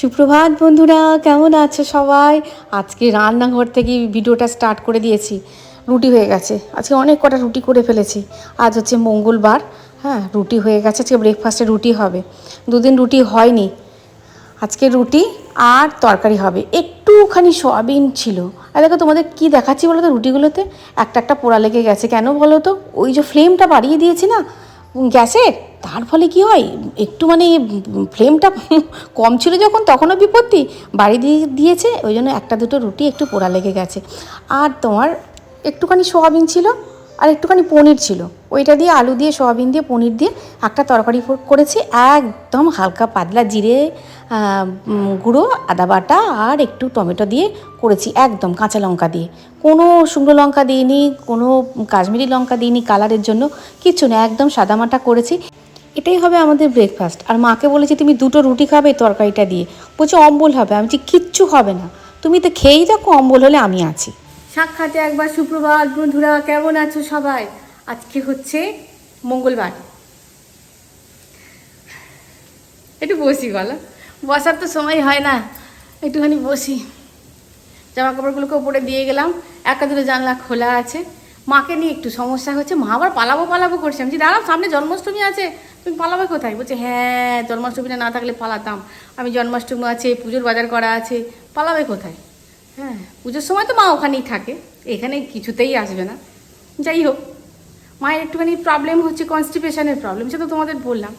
সুপ্রভাত বন্ধুরা, কেমন আছো সবাই? আজকে রান্নাঘর থেকে ভিডিওটা স্টার্ট করে দিয়েছি। রুটি হয়ে গেছে। আজকে অনেক কটা রুটি করে ফেলেছি। আজ হচ্ছে মঙ্গলবার হ্যাঁ রুটি হয়ে গেছে। আজকে ব্রেকফাস্টে রুটি হবে। দুদিন রুটি হয়নি। আজকে রুটি আর তরকারি হবে। একটুখানি সয়াবিন ছিল। আর দেখো তোমাদের কি দেখাচ্ছি বলো তো রুটিগুলোতে? একটা একটা পোড়া লেগে গেছে। কেন বলো তো? ওই যে ফ্লেমটা বাড়িয়ে দিয়েছি না? গ্যাসের? তার ফলে কি হয়? একটু মানে ফ্লেমটা কম ছিল যখন, তখনও বিপত্তি। বাড়িয়ে দিয়ে দিয়েছে, ওই জন্য একটা দুটো রুটি একটু পোড়া লেগে গেছে। আর তোমার একটুখানি সোয়াবিন ছিল আর একটুখানি পনির ছিল। ওইটা দিয়ে আলু দিয়ে, সোয়াবিন দিয়ে, পনির দিয়ে একটা তরকারি করেছি। একদম হালকা পাতলা জিরে গুঁড়ো, আদা বাটা আর একটু টমেটো দিয়ে করেছি, একদম কাঁচা লঙ্কা দিয়ে। কোনো শুকনো লঙ্কা দিইনি, কোনো কাশ্মীরি লঙ্কা দিইনি কালারের জন্য। কিচ্ছু না, একদম সাদামাটা করেছি। এটাই হবে আমাদের ব্রেকফাস্ট আর মাকে বলেছি, তুমি দুটো রুটি খাবে তরকারিটা দিয়ে। বলছে, অম্বল হবে। আমি কিচ্ছু হবে না। তুমি তো খেয়েই দেখো অম্বল হলে আমি আছি। সাক্ষাতে একবার সুপ্রভাত বন্ধুরা, কেমন আছো সবাই? আজকে হচ্ছে মঙ্গলবার। একটু বসি গলা। বসার তো সময় হয় না। একটুখানি বসি। জামা কাপড়গুলোকে উপরে দিয়ে গেলাম। একটা দুটো জানলা খোলা আছে। মাকে নিয়ে একটু সমস্যা হচ্ছে, মা আবার পালাবো পালাবো করছে। আমি দাঁড়াও, সামনে জন্মাষ্টমী আছে, তুমি পালাবে কোথায়? বলছে হ্যাঁ জন্মাষ্টমীটা না থাকলে পালাতাম। আমি জন্মাষ্টমী আছে, পুজোর বাজার করা আছে, পালাবে কোথায়? হ্যাঁ পুজোর সময় তো মা ওখানেই থাকে, এখানে কিছুতেই আসবে না। যাই হোক, মায়ের একটুখানি প্রবলেম হচ্ছে কনস্টিপেশনের প্রবলেম সেটা তোমাদের বললাম।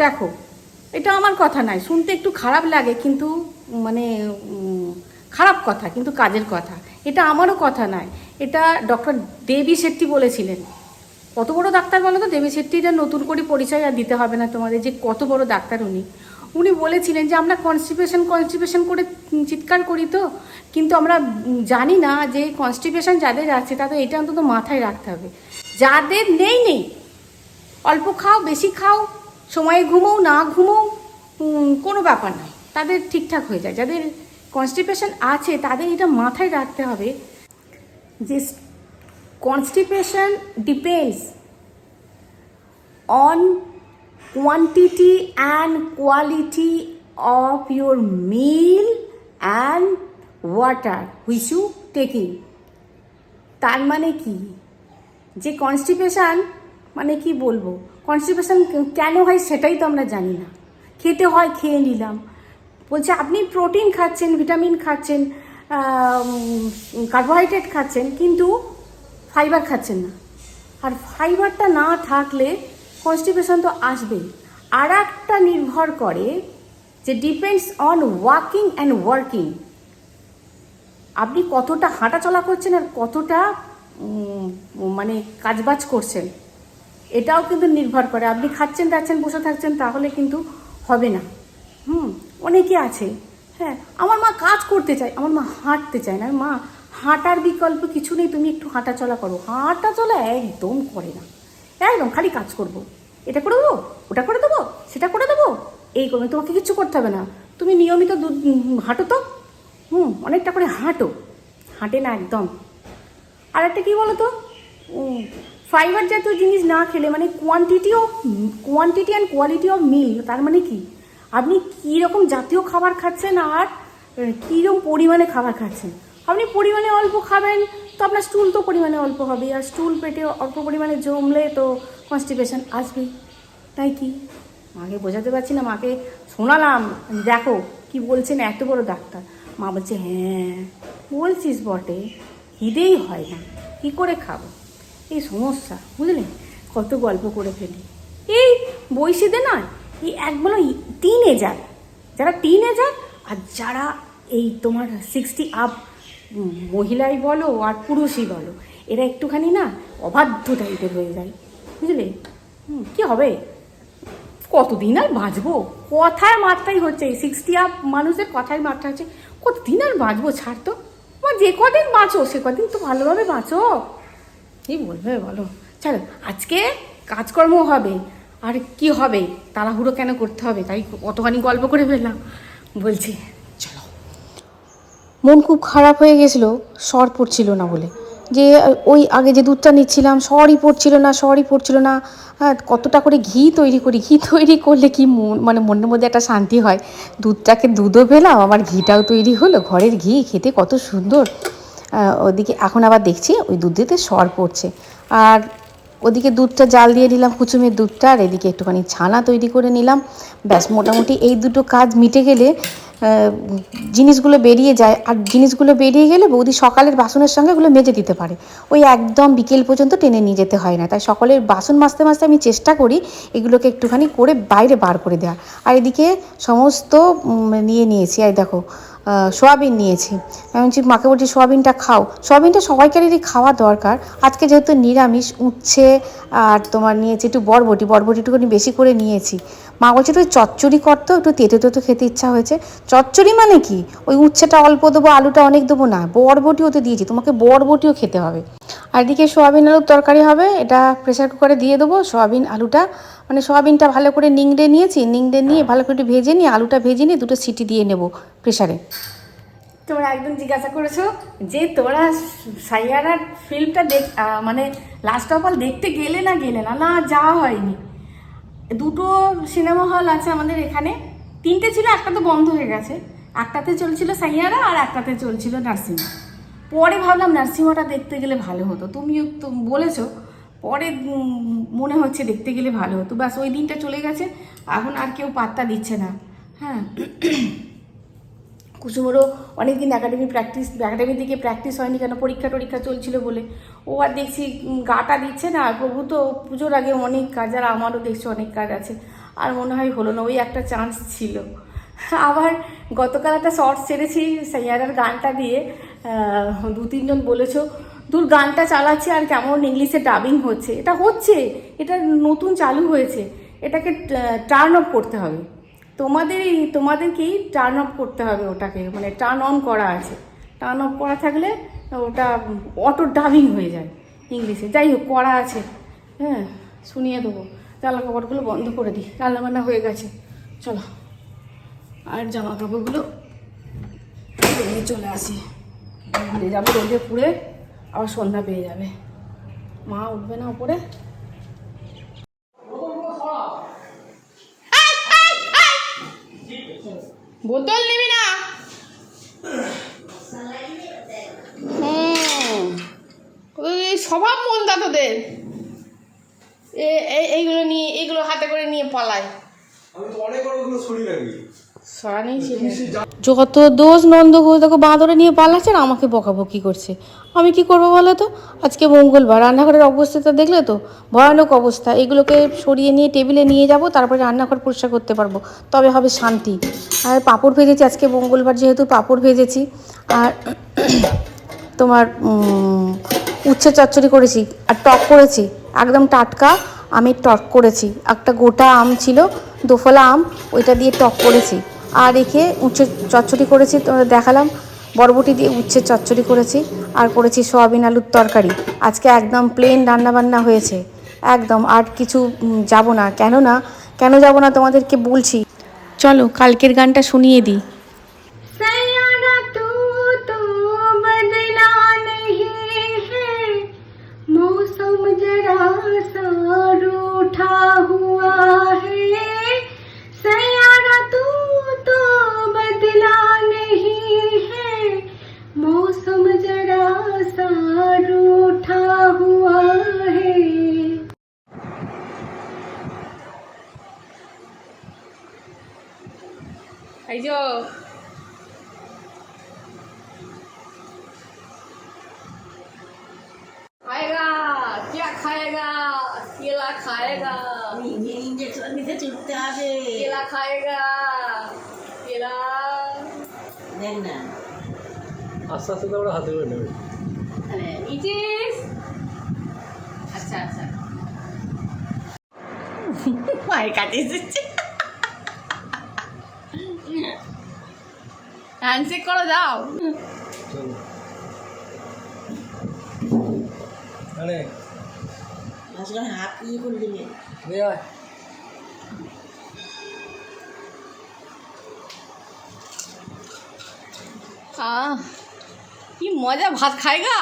দেখো, এটা আমার কথা নয়, শুনতে একটু খারাপ লাগে, কিন্তু মানে খারাপ কথা কিন্তু কাজের কথা। এটা আমারও কথা নয়। এটা ডক্টর দেবী শেট্টি বলেছিলেন। কত বড় ডাক্তার বলো তো? দেবী শেট্টিটা নতুন করে পরিচয় আর দিতে হবে না তোমাদের যে কত বড় ডাক্তার উনি। উনি বলেছিলেন যে আমরা কনস্টিপেশন কনস্টিপেশন করে চিৎকার করি তো। কিন্তু আমরা জানি না যে কনস্টিপেশন যাদের আছে তাদের এটা অন্তত মাথায় রাখতে হবে। যাদের নেই নেই। অল্প খাও বেশি খাও সময়ে ঘুমোও না উম, কোনো ব্যাপার নয়। তাদের ঠিকঠাক হয়ে যায়। যাদের কনস্টিপেশন আছে, তাদের এটা মাথায় রাখতে হবে। যে constipation depends on quantity and quality of your meal and water which you taking তার মানে কি? যে কনস্টিপেশান মানে কি বলব? কনস্টিপেশন কেন হয় সেটাই তো আমরা জানি না। খেতে হয়, খেয়ে নিলাম। বলছে, আপনি প্রোটিন খাচ্ছেন, ভিটামিন খাচ্ছেন কার্বোহাইড্রেট খাচ্ছেন, কিন্তু ফাইবার খাচ্ছেন না। আর ফাইবারটা না থাকলে কনস্টিপেশন তো আসবেই। আর একটা নির্ভর করে যে depends on walking and working. আপনি কতটা হাঁটাচলা করছেন আর কতটা মানে কাজবাজ করছেন, এটাও কিন্তু নির্ভর করে। আপনি খাচ্ছেন, দাচ্ছেন, বসে থাকছেন, তাহলে কিন্তু হবে না। হুম? অনেকে আছে হ্যাঁ আমার মা কাজ করতে চায়, আমার মা হাঁটতে চায় না। মা, হাঁটার বিকল্প কিছু নেই, তুমি একটু হাঁটা চলা করো। হাঁটা চলা একদম করে না। একদম, খালি কাজ করব। এটা করে দেবো, ওটা করে দেবো, সেটা করে দেবো, এই করবে, তোমাকে কিচ্ছু করতে হবে না। তুমি নিয়মিত হাঁটো তো। হুম, অনেকটা করে হাঁটো। হাঁটে না একদম। আর একটা কী বলো তো ফাইবার জাতীয় জিনিস না খেলে মানে quantity of quantity and quality of meal তার মানে কি? আপনি কী রকম জাতীয় খাবার খাচ্ছেন আর কীরকম পরিমাণে খাবার খাচ্ছেন? আপনি পরিমাণে অল্প খাবেন, তো আপনার স্টুল তো পরিমাণে অল্প হবে, আর স্টুল পেটে অল্প পরিমাণে জমলে তো কনস্টিপেশন আসবেই, তাই কি? মাকে বোঝাতে পারছি না, মাকে শোনালাম, দেখো কি বলছেন এত বড় ডাক্তার। মা বলছে হ্যাঁ বলছিস বটে, খিদেই হয় না, কি করে খাব? এই সমস্যা, বুঝলে? কত গল্প করে ফেলি। এই বয়সীতে নয় এই এক বলো টিনেজার যারা টিনেজার আর যারা এই তোমার সিক্সটি আপ মহিলাই বলো আর পুরুষই বলো, এরা একটুখানি না অবাধ্য টাইপের হয়ে যায়, বুঝলে? কি হবে? কতদিন আর বাঁচবো? কথায় মাত্রাই হচ্ছে এই সিক্সটি আপ মানুষের কথায় মাত্রা হচ্ছে, কতদিন আর বাঁচবো? ছাড় তো। আমার যে কদিন বাঁচো, সে কদিন তো ভালোভাবে বাঁচো। কি বলবে বলো? চলো, আজকে কাজকর্ম হবে। আর কি হবে? তাড়াহুড়ো কেন করতে হবে? তাই অতখানি গল্প করে ফেললাম। বলছি, চলো। মন খুব খারাপ হয়ে গেছিল, স্বর পড়ছিল না বলে। যে ওই আগে যে দুধটা নিচ্ছিলাম সরই পড়ছিল না সরই পড়ছিল না। হ্যাঁ কতটা করে ঘি তৈরি করি, ঘি তৈরি করলে কি মন- মানে মনের মধ্যে একটা শান্তি হয়? দুধটাকে দুধও পেলাম আমার ঘিটাও তৈরি হলো। ঘরের ঘি খেতে কত সুন্দর। ওদিকে এখন আবার দেখছি, ওই দুধেতে সর পড়ছে। আর ওদিকে দুধটা জাল দিয়ে নিলাম, কুচুমের দুধটা, আর এদিকে একটুখানি ছানা তৈরি করে নিলাম। ব্যাস, মোটামুটি এই দুটো কাজ মিটে গেলে জিনিসগুলো বেরিয়ে যায়। আর জিনিসগুলো বেরিয়ে গেলে বৌদি সকালের বাসনের সঙ্গে ওগুলো মেজে দিতে পারে। ওই একদম বিকেল পর্যন্ত টেনে নিয়ে যেতে হয় না। তাই সকলের বাসন মাজতে মাজতে আমি চেষ্টা করি এগুলোকে একটুখানি করে বাইরে বার করে দেওয়া আর এদিকে সমস্ত নিয়ে নিয়েছি। আর দেখো সোয়াবিন নিয়েছি। আমি বলছি, মাকে বলছি, সোয়াবিনটা খাও। সোয়াবিনটা সবাইকারেরই খাওয়া দরকার। আজকে যেহেতু নিরামিষ, উচ্ছে আর তোমার নিয়েছি একটু বরবটি। বরবটি একটুখানি বেশি করে নিয়েছি। মা বলছে একটু চচ্চড়ি করতো একটু তেতো তেতো খেতে ইচ্ছা হয়েছে। চচ্চড়ি মানে কি? ওই উচ্ছেটা অল্প দেবো, আলুটা অনেক দেবো না, বরবটিও তো দিয়েছি, তোমাকে বরবটিও খেতে হবে। আর এদিকে সোয়াবিন আলুর তরকারি হবে, এটা প্রেসার কুকারে দিয়ে দেবো, সোয়াবিন, আলুটা। মানে সোয়াবিনটা ভালো করে নিংড়ে নিয়েছি, নিংড়ে নিয়ে ভালো করে ভেজে নিয়ে, আলুটা ভেজে নিয়ে দুটো সিটি দিয়ে নেব প্রেশারে তোমরা একদম জিজ্ঞাসা করেছ যে তোরা সাইয়ারার ফিল্মটা দেখ মানে লাস্ট অফ অল দেখতে গেলে না গেলে না না যাওয়া হয়নি। দুটো সিনেমা হল আছে আমাদের এখানে, তিনটে ছিল, একটা তো বন্ধ হয়ে গেছে। একটাতে চলছিল সাইয়ারা আর একটাতে চলছিল নার্সিংহোম পরে ভাবলাম নার্সিংহোমটা দেখতে গেলে ভালো হতো। তুমিও তো বলেছ পরে মনে হচ্ছে দেখতে গেলে ভালো হতো। ব্যাস, ওই দিনটা চলে গেছে। এখন আর কেউ পাত্তা দিচ্ছে না। হ্যাঁ। কুসুমেরও অনেকদিন একাডেমি প্র্যাকটিস একাডেমির দিকে প্র্যাকটিস হয়নি কেন? পরীক্ষা টরীক্ষা চলছিল বলে। ও আর দেখছি গাটা দিচ্ছে না। প্রভু তো পুজোর আগে অনেক কাজ, আর আমারও দেখছি অনেক কাজ আছে। আর মনে হয় হলো না, ওই একটা চান্স ছিল। আবার গতকাল একটা শর্টস ছেড়েছি সাইয়ারার গানটা দিয়ে। দু তিনজন বলেছ দূর গানটা চালাচ্ছে আর কেমন ইংলিশে ডাবিং হচ্ছে। এটা হচ্ছে, এটা নতুন চালু হয়েছে। এটাকে টার্ন অফ করতে হবে। তোমাদেরই তোমাদেরকেই টার্ন অফ করতে হবে ওটাকে। মানে টার্ন অন করা আছে। টার্ন অফ করা থাকলে ওটা অটো ডাবিং হয়ে যায় ইংলিশে। যাই হোক, করা আছে। হ্যাঁ শুনিয়ে দেবো। জামা কাপড়গুলো বন্ধ করে দিই। রান্নাবান্না হয়ে গেছে। চলো, আর জামা কাপড়গুলো চলে আসি। যাব রোদে পুড়ে। আবার সন্ধ্যা পেয়ে যাবে। মা উঠবে না ওপরে বোতল নিবি না? হুম। ওদের এই স্বভাব মন্দা তোদের। এইগুলো নিয়ে এইগুলো হাতে করে নিয়ে পালায়। আমি তো অনেক বড় ওগুলো ছড়ি রাখি যত দোষ নন্দ ঘোষ দেখো বাঁদরে নিয়ে পালাচ্ছে আর আমাকে বকাবকি করছে। আমি কি করব বলো তো? আজকে মঙ্গলবার রান্নাঘরের অবস্থাটা দেখলে তো? ভয়ানক অবস্থা। এগুলোকে সরিয়ে নিয়ে টেবিলে নিয়ে যাব তারপরে রান্নাঘর পরিষ্কার করতে পারব। তবে হবে শান্তি। আর পাঁপড় ভেজেছি আজকে মঙ্গলবার যেহেতু পাঁপড় ভেজেছি। আর তোমার উম, উচ্ছে চচ্চড়ি করেছি আর টক করেছি। একদম টাটকা আমি টক করেছি। একটা গোটা আম ছিল দোফলা আম ওইটা দিয়ে টক করেছি আর রেখে উচ্ছে চচ্চড়ি করেছি তোমাদের দেখালাম বরবটি দিয়ে উচ্ছে চচ্চড়ি করেছি আর করেছি সয়াবিন আলুর তরকারি আজকে একদম প্লেন রান্নাবান্না হয়েছে একদম আর কিছু উম, যাব না কেন না কেন যাব না তোমাদেরকে বলছি চলো কালকের গানটা শুনিয়ে দিই सयारा तू तो बदला नहीं है मौसम जरा सा रूठा हुआ जरा सा रूठा हुआ है। जो खाएगा क्या खाएगा? केला खाएगा। इंजेक्शन से है? केला खाएगा। केला। देखना আস্তে আস্তে তো আমরা হাতে করে নেবে। ইটিস আচ্ছা আচ্ছা। মায়ের কাছে এসেছে। হ্যান্ডশেক করো চলো। মানে আজকাল হাত ইয়ে করে দিবে আহ। কি মজা ভাত খায় গা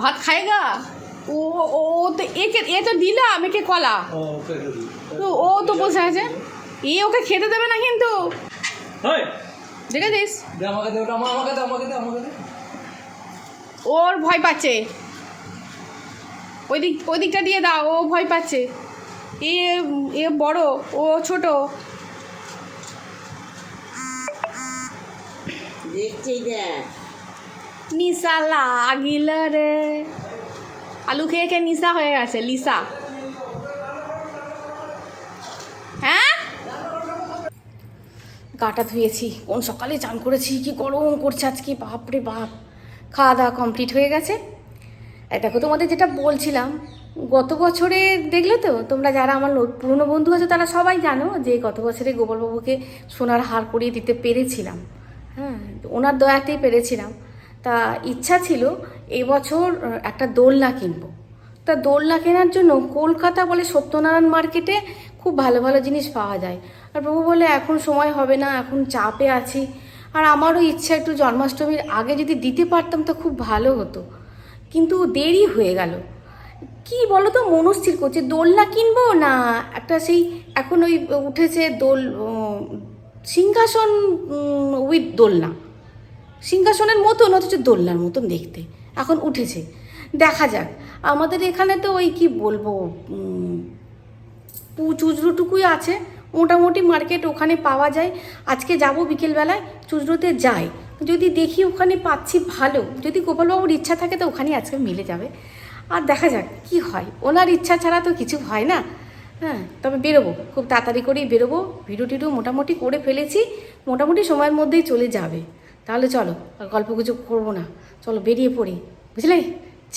ভাত খায়গা? ও ও তো একে এ তো দিলা আমি কে কলা? তো ও তো বসে আছে। এ ওকে খেতে দেবে না কিন্তু। দেখেছিস ওর ভয় পাচ্ছে। ওই দিক ওই দিকটা দিয়ে দাও ও ভয় পাচ্ছে। এ এ বড় ও ছোট। দেখ নিশা লাগিল রে। আলু খেয়ে খেয়ে নিশা হয়ে গেছে লিসা হ্যাঁ? গাটা ধুয়েছি, কোন সকালে চান করেছি, কি গরম করছে আজকে, বাপরে বাপ। খাওয়া দাওয়া কমপ্লিট হয়ে গেছে। দেখো তোমাদের যেটা বলছিলাম, গত বছরে, দেখলে তো, তোমরা যারা আমার পুরনো বন্ধু আছে, তারা সবাই জানো যে গত বছরে গোপালবাবুকে সোনার হার করিয়ে দিতে পেরেছিলাম। হ্যাঁ ওনার দয়াতেই পেরেছিলাম। তা ইচ্ছা ছিল এবছর একটা দোলনা কিনবো। তা দোলনা কেনার জন্য কলকাতা বলে সত্যনারায়ণ মার্কেটে খুব ভালো ভালো জিনিস পাওয়া যায়। আর প্রভু বলে এখন সময় হবে না, এখন চাপে আছি। আর আমারও ইচ্ছা একটু জন্মাষ্টমীর আগে যদি দিতে পারতাম তো খুব ভালো হতো। কিন্তু দেরি হয়ে গেল। কি বলো তো মনস্থির করছে, দোলনা কিনবো না? একটা সেই এখন ওই উঠেছে দোল সিংহাসন উইথ দোলনা। সিংহাসনের মতন, অথচ দোলনার মতন দেখতে। এখন উঠেছে। দেখা যাক। আমাদের এখানে তো ওই কি বলব চুজরোটুকুই আছে। মোটামুটি মার্কেট ওখানে পাওয়া যায়। আজকে যাব বিকেলবেলায় চুজরোতে যাই। যদি দেখি ওখানে পাচ্ছি ভালো, যদি গোপালবাবুর ইচ্ছা থাকে তো ওখানে আজকে মিলে যাবে। আর দেখা যাক কি হয়। ওনার ইচ্ছা ছাড়া তো কিছু হয় না। হ্যাঁ তবে বেরোবো। খুব তাড়াতাড়ি করেই বেরোবো। ভিডিও টিডিও মোটামুটি করে ফেলেছি। মোটামুটি সময়ের মধ্যেই চলে যাবে। তাহলে চলো, আর গল্প গুজব করব না। চলো বেরিয়ে পড়ি, বুঝলে?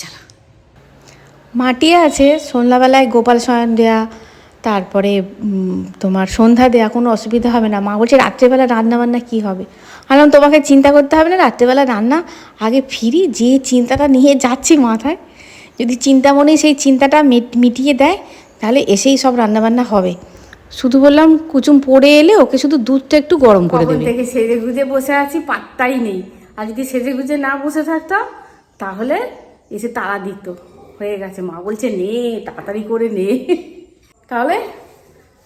চলো। মাটি আছে সন্ধ্যাবেলায় গোপাল শয়ন দেয়া, তারপরে তোমার সন্ধ্যা দেয়া, কোনো অসুবিধা হবে না। মা বলছে, রাত্রেবেলা রান্না বান্না কী হবে? আলাম তোমাকে চিন্তা করতে হবে না, রাত্রেবেলা রান্না, আগে ফিরি যে চিন্তাটা নিয়ে যাচ্ছি মাথায়, যদি চিন্তা মনে সেই চিন্তাটা মিটিয়ে দেয়, তাহলে এসেই সব রান্নাবান্না হবে। শুধু বললাম কুচুম পড়ে এলে ওকে শুধু দুধটা একটু গরম করে দেবে। থেকে সেজে গুজে বসে আছি পাত্তাই নেই। আর যদি সেজে গুজে না বসে থাকতাম তাহলে এসে তাড়া দিত। হয়ে গেছে মা বলছে নে তাড়াতাড়ি করে নে। তাহলে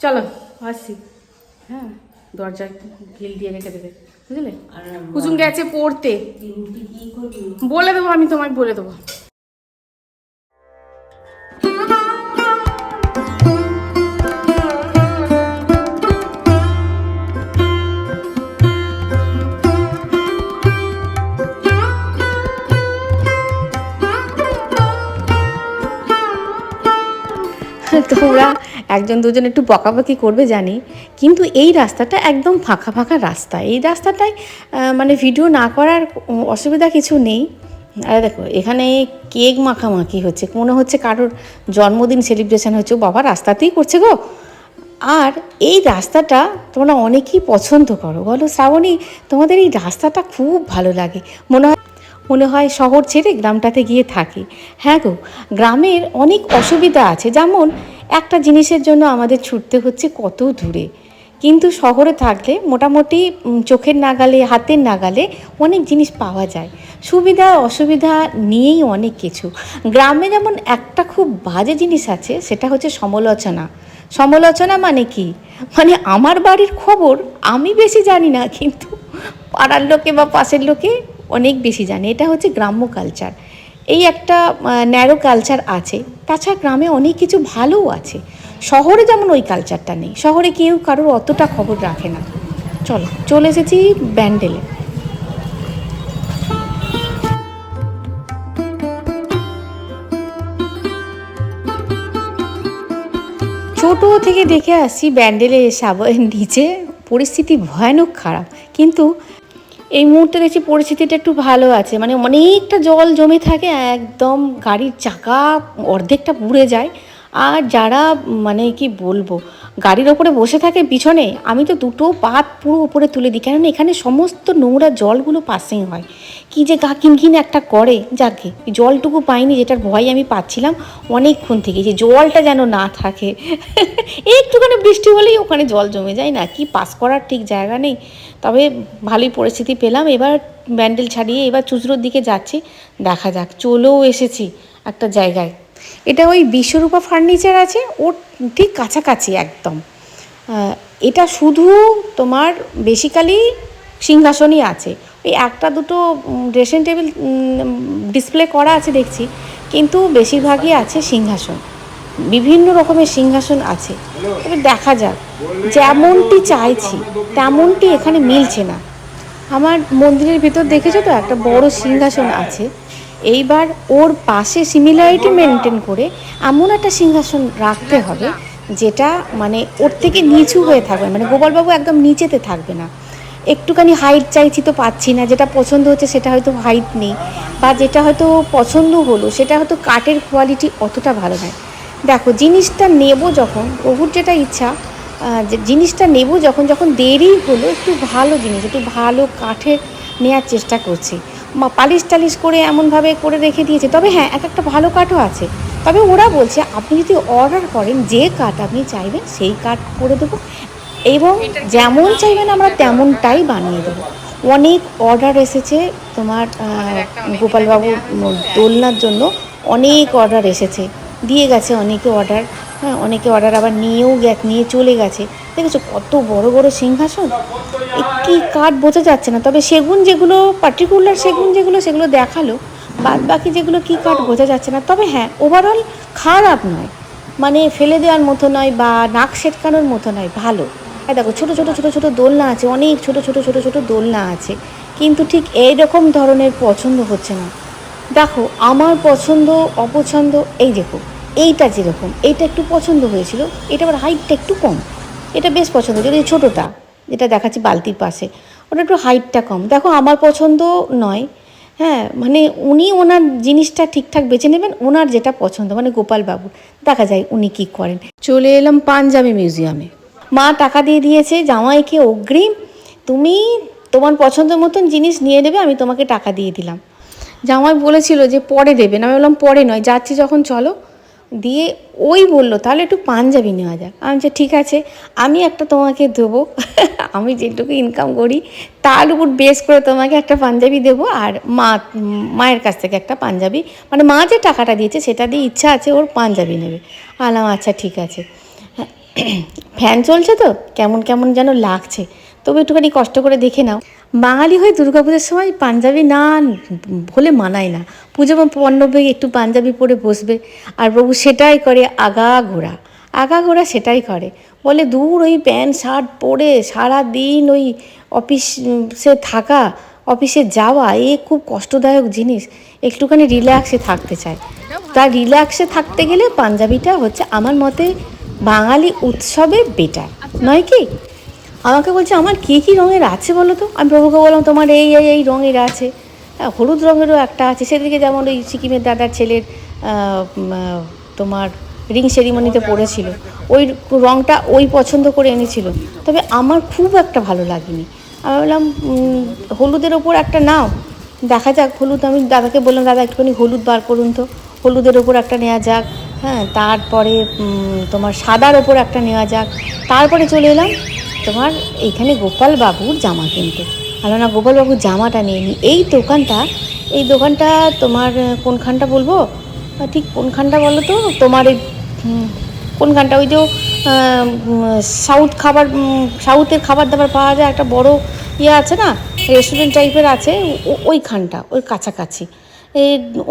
চলো আসছি। হ্যাঁ দরজা গিল দিয়ে রেখে দেবে বুঝলে? কুচুম গেছে পড়তে। বলে দেবো আমি তোমায় বলে দেবো। তোমরা একজন দুজন একটু বকাবকি করবে জানি, কিন্তু এই রাস্তাটা একদম ফাঁকা ফাঁকা রাস্তা। এই রাস্তাটায় মানে ভিডিও না করার অসুবিধা কিছু নেই। আর দেখো, এখানে কেক মাখামাখি হচ্ছে, মনে হচ্ছে কারোর জন্মদিন সেলিব্রেশন হচ্ছে। বাবা, রাস্তাতেই করছে গো। আর এই রাস্তাটা তোমরা অনেকেই পছন্দ করো। বলো, শ্রাবণী, তোমাদের এই রাস্তাটা খুব ভালো লাগে। মনে হয় মনে হয় শহর ছেড়ে গ্রামটাতে গিয়ে থাকি। হ্যাঁ গো, গ্রামের অনেক অসুবিধা আছে, যেমন একটা জিনিসের জন্য আমাদের ছুটতে হচ্ছে কত দূরে। কিন্তু শহরে থাকলে মোটামুটি চোখের নাগালে, হাতের নাগালে অনেক জিনিস পাওয়া যায়। সুবিধা, অসুবিধা নিয়েই অনেক কিছু। গ্রামে যেমন একটা খুব বাজে জিনিস আছে, সেটা হচ্ছে সমালোচনা। সমালোচনা মানে কি? মানে আমার বাড়ির খবর আমি বেশি জানি না, কিন্তু পাড়ার লোকে বা পাশের লোকে অনেক বেশি জানে। এটা হচ্ছে গ্রাম্য কালচার এই একটা ন্যারো কালচার আছে। তাছাড়া গ্রামে অনেক কিছু ভালোও আছে। শহরে যেমন ওই কালচারটা নেই। শহরে কেউ কারোর অতটা খবর রাখে না। চলো, চলে এসেছি ব্যান্ডেলে। ছোট থেকে দেখে আসছি ব্যান্ডেলে সাবয়ের নিচে। পরিস্থিতি ভয়ানক খারাপ। কিন্তু এই মুহূর্তে দেখছি পরিস্থিতিটা একটু ভালো আছে। মানে অনেকটা জল জমে থাকে, একদম গাড়ির চাকা অর্ধেকটা পুড়ে যায়। আর যারা মানে কি বলব গাড়ির ওপরে বসে থাকে পিছনে, আমি তো দুটো পা পুরো ওপরে তুলে দিই, কেননা এখানে সমস্ত নোংরা জলগুলো পাসিং হয়। কি যে গা কিনকিন একটা করে, যাকে জলটুকু পাইনি যেটার ভয় আমি পাচ্ছিলাম অনেকক্ষণ থেকে যে জলটা যেন না থাকে। একটুখানি বৃষ্টি হলেই ওখানে জল জমে যায় না, কি পাস করার ঠিক জায়গা নেই। তবে ভালোই পরিস্থিতি পেলাম, এবার ব্যান্ডেল ছাড়িয়ে এবার চুচরোর দিকে যাচ্ছি, দেখা যাক, চলেও এসেছি একটা জায়গায়। এটা ওই বিশ্বরূপা ফার্নিচার আছে, ওর ঠিক কাছাকাছি একদম। এটা শুধু তোমার বেসিক্যালি সিংহাসনই আছে। ওই একটা দুটো ড্রেসিং টেবিল ডিসপ্লে করা আছে দেখছি, কিন্তু বেশিরভাগই আছে সিংহাসন। বিভিন্ন রকমের সিংহাসন আছে। এবার দেখা যাক, যেমনটি চাইছি, তেমনটি এখানে মিলছে না। আমার মন্দিরের ভিতর দেখেছ তো, একটা বড় সিংহাসন আছে। এইবার ওর পাশে সিমিলারিটি মেনটেন করে এমন একটা সিংহাসন রাখতে হবে যেটা মানে ওর থেকে নিচু হয়ে থাকবে। মানে গোপালবাবু একদম নিচেতে থাকবে না। একটুখানি হাইট চাইছি তো পাচ্ছি না। যেটা পছন্দ হচ্ছে সেটা হয়তো হাইট নেই বা যেটা হয়তো পছন্দ হলো সেটা হয়তো কাঠের কোয়ালিটি অতটা ভালো নয়। দেখো, জিনিসটা নেব যখন, প্রভুর যেটা ইচ্ছা জিনিসটা নেব যখন যখন দেরি হলো একটু ভালো জিনিস, একটু ভালো কাঠের নেওয়ার চেষ্টা করছি। পালিশ টালিশ করে এমনভাবে করে রেখে দিয়েছে। তবে হ্যাঁ এক একটা ভালো কাঠও আছে। তবে ওরা বলছে আপনি যদি অর্ডার করেন যে কাঠ আপনি চাইবেন সেই কাঠ করে দেবো। এবং যেমন চাইবেন আমরা তেমনটাই বানিয়ে দেবো। অনেক অর্ডার এসেছে তোমার আহ, গোপালবাবুর দোলনার জন্য অনেক অর্ডার এসেছে। দিয়ে গেছে অনেকে অর্ডার হ্যাঁ অনেকে অর্ডার আবার নিয়েও গে নিয়ে চলে গেছে। দেখেছ কত বড় বড় সিংহাসন? কী কাঠ বোঝা যাচ্ছে না। তবে সেগুন যেগুলো পার্টিকুলার সেগুন যেগুলো, সেগুলো দেখাল। বাদ বাকি যেগুলো কী কাঠ বোঝা যাচ্ছে না। তবে হ্যাঁ ওভারঅল খারাপ নয়। মানে ফেলে দেওয়ার মতো নয় বা নাক সেটকানোর মতো নয়, ভালো। আর দেখো, ছোটো ছোটো ছোটো ছোটো দোলনা আছে। অনেক ছোটো ছোটো ছোটো ছোটো দোলনা আছে। কিন্তু ঠিক এই রকম ধরনের পছন্দ হচ্ছে না। দেখো, আমার পছন্দ, অপছন্দ, এই দেখো, এইটা যেরকম, এইটা একটু পছন্দ হয়েছিল, এটা আবার হাইটটা একটু কম। এটা বেশ পছন্দ এই ছোটোটা, যেটা দেখাচ্ছি বালতির পাশে, ওটা একটু হাইটটা কম। দেখো, আমার পছন্দ নয় হ্যাঁ মানে উনি ওনার জিনিসটা ঠিকঠাক বেছে নেবেন, ওনার যেটা পছন্দ মানে গোপাল বাবু দেখা যায় উনি কী করেন। চলে এলাম পাঞ্জাবি মিউজিয়ামে। মা টাকা দিয়ে দিয়েছে, জামাইকে অগ্রিম, তুমি তোমার পছন্দ মতন জিনিস নিয়ে নেবে, আমি তোমাকে টাকা দিয়ে দিলাম। জামাই বলেছিল যে পরে দেবেন, আমি বললাম পরে নয়, যাচ্ছি যখন, চলো। দিয়ে ওই বলল, তাহলে একটু পাঞ্জাবি নেওয়া যাক। আমি যে ঠিক আছে, আমি একটা তোমাকে দেবো। আমি যেটুকু ইনকাম করি, তার উপর বেস করে তোমাকে একটা পাঞ্জাবি দেবো আর মা, মায়ের কাছ থেকে একটা পাঞ্জাবি। মানে মা যে টাকাটা দিয়েছে, সেটা দিয়ে ইচ্ছা আছে ওর পাঞ্জাবি নেবে। আলাম আচ্ছা ঠিক আছে। ফ্যান চলছে তো? কেমন কেমন যেন লাগছে। তবে একটুখানি কষ্ট করে দেখে নাও। বাঙালি হয়ে দুর্গাপুজোর সময় পাঞ্জাবি না হলে মানায় না। পুজো পণ্ডবে একটু পাঞ্জাবি পরে বসবে। আর প্রভু সেটাই করে আগা ঘোরা আগা ঘোরা সেটাই করে। বলে দূর ওই প্যান্ট, শার্ট পরে সারা দিন ওই অফিসে থাকা, অফিসে যাওয়া, এ খুব কষ্টদায়ক জিনিস। একটুখানি রিল্যাক্সে থাকতে চায়। তা রিল্যাক্সে থাকতে গেলে পাঞ্জাবিটা হচ্ছে আমার মতে বাঙালি উৎসবে বেটার নয় কি? আমাকে বলছে, আমার কী কী রঙের আছে বলো তো? আমি প্রভুকে বললাম, তোমার এই এই এই রঙের আছে। হলুদ রঙেরও একটা আছে, সেদিকে যেমন ওই সিকিমের দাদার ছেলের তোমার রিং সেরিমনিতে পড়েছিল, ওই রঙটা ওই পছন্দ করে এনেছিল। তবে আমার খুব একটা ভালো লাগেনি। আমি বললাম হলুদের ওপর একটা নাও, দেখা যাক, হলুদ আমি দাদাকে বললাম, দাদা, একটুখানি হলুদ বার করুন তো। হলুদের ওপর একটা নেওয়া যাক হ্যাঁ তারপরে তোমার সাদার ওপর একটা নেওয়া যাক। তারপরে চলে এলাম তোমার এইখানে গোপাল বাবুর জামা কিনতে। আলো না গোপাল বাবুর জামাটা নিয়ে নিই এই দোকানটা এই দোকানটা তোমার কোনখানটা বলব? ঠিক কোনখানটা বলো তো? তোমার এই কোনখানটা? ওই যে সাউথ খাবার সাউথের খাবার দাবার পাওয়া যায়, একটা বড় ইয়ে আছে না? রেস্টুরেন্ট টাইপের আছে ওইখানটা, ওই কাছাকাছি।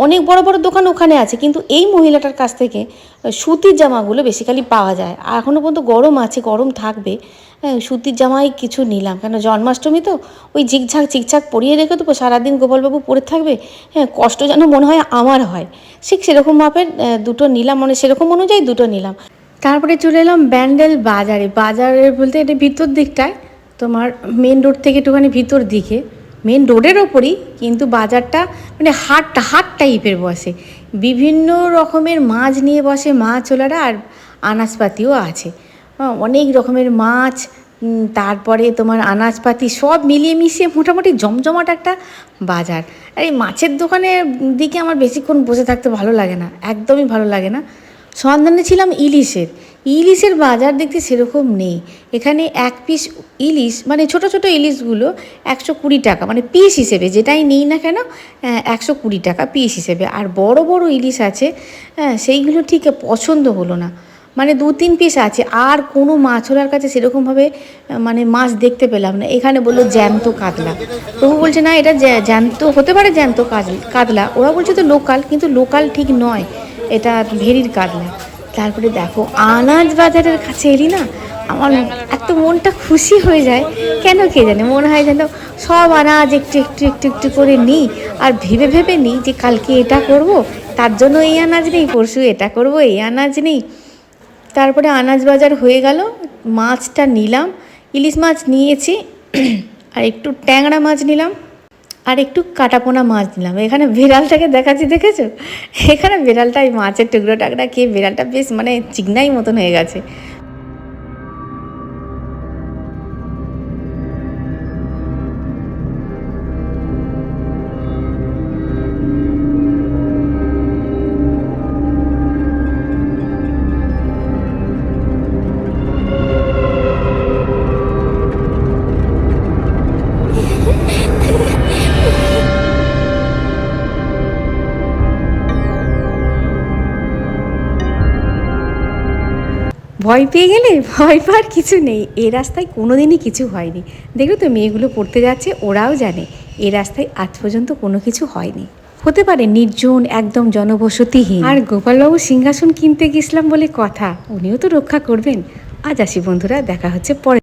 অনেক বড় বড় দোকান ওখানে আছে, কিন্তু এই মহিলাটার কাছ থেকে সুতির জামাগুলো বেসিক্যালি পাওয়া যায়। আর এখনও পর্যন্ত গরম আছে, গরম থাকবে সুতির জামাই কিছু নিলাম। কেন, জন্মাষ্টমী তো, ওই ঝিকঝাক ঝিকঝাক পরিয়ে রেখে দেবো, সারাদিন গোপালবাবু পরে থাকবে হ্যাঁ কষ্ট যেন মনে হয় আমার হয়। ঠিক সেরকম মাপের দুটো নিলাম মানে সেরকম অনুযায়ী দুটো নিলাম। তারপরে চলে এলাম ব্যান্ডেল বাজারে। বাজারে বলতে এটা ভিতর দিকটায়, তোমার মেন রোড থেকে একটুখানি ভিতর দিকে। মেন রোডের ওপরই কিন্তু বাজারটা মানে হাট হাট টাইপের বসে। বিভিন্ন রকমের মাছ নিয়ে বসে মাছ মাছওয়ালারা আর আনাজপাতিও আছে। হ্যাঁ, অনেক রকমের মাছ তারপরে তোমার আনাজপাতি সব মিলিয়ে মিশিয়ে মোটামুটি জমজমাট একটা বাজার। আর এই মাছের দোকানের দিকে আমার বেশিক্ষণ বসে থাকতে ভালো লাগে না একদমই ভালো লাগে না। সন্ধানে ছিলাম ইলিশের। ইলিশের বাজার দেখতে সেরকম নেই। এখানে এক পিস ইলিশ মানে ছোট ছোট ইলিশগুলো একশো কুড়ি টাকা মানে পিস হিসেবে যেটাই নিই না কেন একশো কুড়ি টাকা পিস হিসেবে। আর বড় বড় ইলিশ আছে হ্যাঁ, সেইগুলো ঠিক পছন্দ হলো না। মানে দু তিন পিস আছে আর কোনো মাছওয়ালার কাছে সেরকমভাবে মানে মাছ দেখতে পেলাম না। এখানে বলল জ্যান্ত কাতলা। প্রভু বলছে না এটা জ্যা- জ্যান্ত হতে পারে জ্যান্ত কাতলা। ওরা বলছে তো লোকাল কিন্তু লোকাল ঠিক নয়। এটা ভেরির কাতলা। তারপরে দেখো, আনাজ বাজারের কাছে এলি না, আমার এত মনটা খুশি হয়ে যায়। কেন কে জানে, মনে হয় যেন সব আনাজ একটু একটু একটু একটু করে নিই, আর ভেবে ভেবে নিই যে কালকে এটা করব, তার জন্য এই আনাজ নেই, পরশু এটা করব, এই আনাজ নেই। তারপরে আনাজ বাজার হয়ে গেল, মাছটা নিলাম, ইলিশ মাছ নিয়েছি, আর একটু ট্যাংরা মাছ নিলাম। আর একটু কাটাপোনা মাছ নিলাম। এখানে বিড়ালটাকে দেখাচ্ছি, দেখেছ? এখানে বিড়ালটা এই মাছের টুকরো, টাকরা খেয়ে বিড়ালটা বেশ মানে চিকনাই মতন হয়ে গেছে। ভয় পেয়ে গেলে ভয় পাওয়ার কিছু নেই। এ রাস্তায় কোনো দিনই কিছু হয়নি। দেখো তো মেয়েগুলো পড়তে যাচ্ছে, ওরাও জানে, এ রাস্তায় আজ পর্যন্ত কোনো কিছু হয়নি। হতে পারে নির্জন, একদম জনবসতিহীন। আর গোপালবাবু সিংহাসন কিনতে গেছিলাম বলে কথা, উনিও তো রক্ষা করবেন। আজ আসি বন্ধুরা, দেখা হচ্ছে পরে